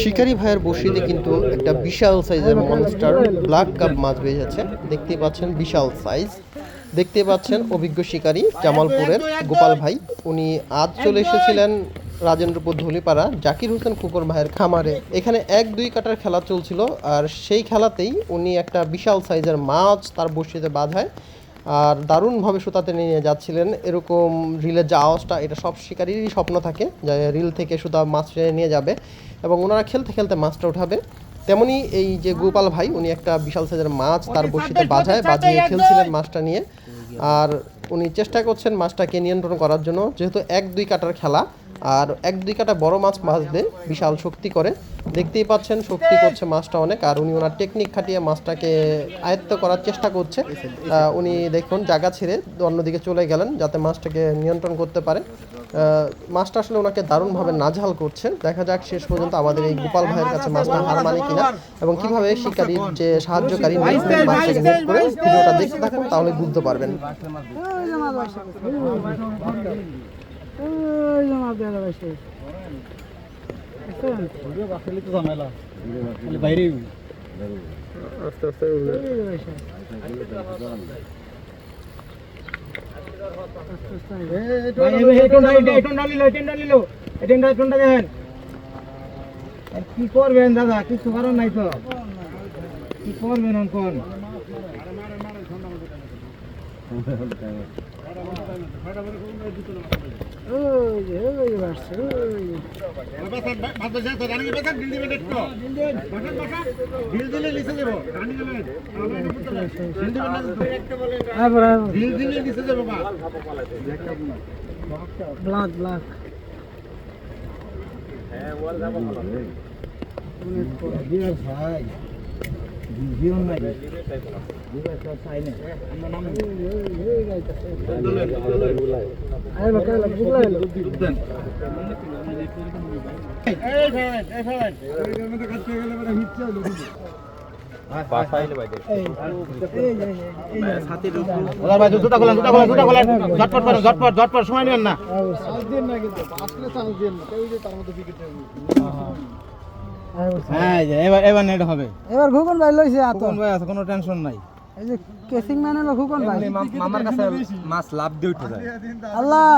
শিকারি ভাইয়ের বসিতে কিন্তু একটা বিশাল সাইজের মনস্টার ব্ল্যাক কাপ মাছ বেজে যাচ্ছে। দেখতে পাচ্ছেন বিশাল সাইজ দেখতে পাচ্ছেন অভিজ্ঞ শিকারী জামালপুরের গোপাল ভাই। উনি আজ চলে এসেছিলেন রাজেন্দ্রপুর ধুলিপাড়া। জাকির হোসেন কুকুর ভাইয়ের খামারে। এখানে এক দুই কাটার খেলা চলছিল। আর সেই খেলাতেই উনি একটা বিশাল সাইজের মাছ তার বসিতে বাঁধায়। আর দারুণভাবে সুতাতে নিয়ে যাচ্ছিলেন। এরকম রিলের যে আওয়াজটা এটা সব শিকারীরই স্বপ্ন থাকে যে রিল থেকে সুতা মাছ টেনে নিয়ে যাবে এবং ওনারা খেলতে খেলতে মাছটা উঠাবে। তেমনি এই যে গোপাল ভাই উনি একটা বিশাল সাইজের মাছ তার বসিতে বাজায় বাজিয়ে খেলছিলেন মাছটা নিয়ে। আর উনি চেষ্টা করছেন মাছটাকে নিয়ন্ত্রণ করার জন্য যেহেতু এক দুই কাটার খেলা আর এক দুই কাটা বড় মাছ বাঁচলে বিশাল শক্তি করে। দেখতেই পাচ্ছেন শক্তি করছে মাছটা অনেক আর উনি ওনার টেকনিক খাটিয়ে মাছটাকে আয়ত্ত করার চেষ্টা করছে। উনি দেখুন জায়গা ছেড়ে অন্যদিকে চলে গেলেন যাতে মাছটাকে নিয়ন্ত্রণ করতে পারে। আহ, মাছটা আসলে ওনাকে দারুণভাবে নাজহাল করছে। দেখা যাক শেষ পর্যন্ত আমাদের এই গোপাল ভাইয়ের কাছে মাছটা হার মানে কিনা এবং কীভাবে শিকারীর যে সাহায্যকারী মাছটাকে করে ভিডিওটা দেখতে থাকুন তাহলে বুঝতে পারবেন। মাছ দেখা বাসে কি করবেন দাদা কিছু কারণ নাই তো কি করবেন কোন ব্লাক ব্লাক কাইলো বুগলা এলো ভাই জুতা খোলেন জুতা খোলেন জুতা খোলেন ঝটপট করেন ঝটপট ঝটপট সময় নেবেন না হ্যাঁ এবার এবার নেট হবে। এবার ঘুকন ভাই লইছে আতো কোন ভাই আছে কোনো টেনশন নাই। এই যে কেসিং ম্যান হলো ঘুকন ভাই। মামার কাছে মাছ লাভ দিয়ে উঠে যায়। আল্লাহ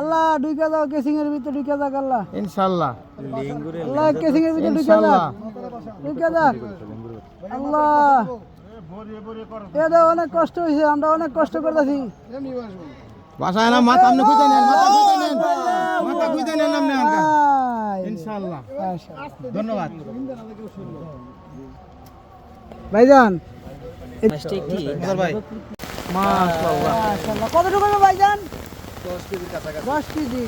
আল্লাহ ঢুকে যাও কেসিং এর ভিতরে ঢুকে যাক আল্লাহ। ইনশাআল্লাহ। আল্লাহ কেসিং এর ভিতরে ঢুকে যাক। ঢুকে যাক। আল্লাহ। এটা অনেক কষ্ট হয়েছে আমরা অনেক কষ্ট করতেছি। বাসায় না মাথা আপনি খুঁজে নেন মাথা খুঁজে নেন। মাথা খুঁজে নেন আপনি ইনশাআল্লাহ। ধন্যবাদ। ভাইজান ভাই। মাশাআল্লাহ। কতটুকু হবে ভাইজান? 10 কেজি দশ কেজি।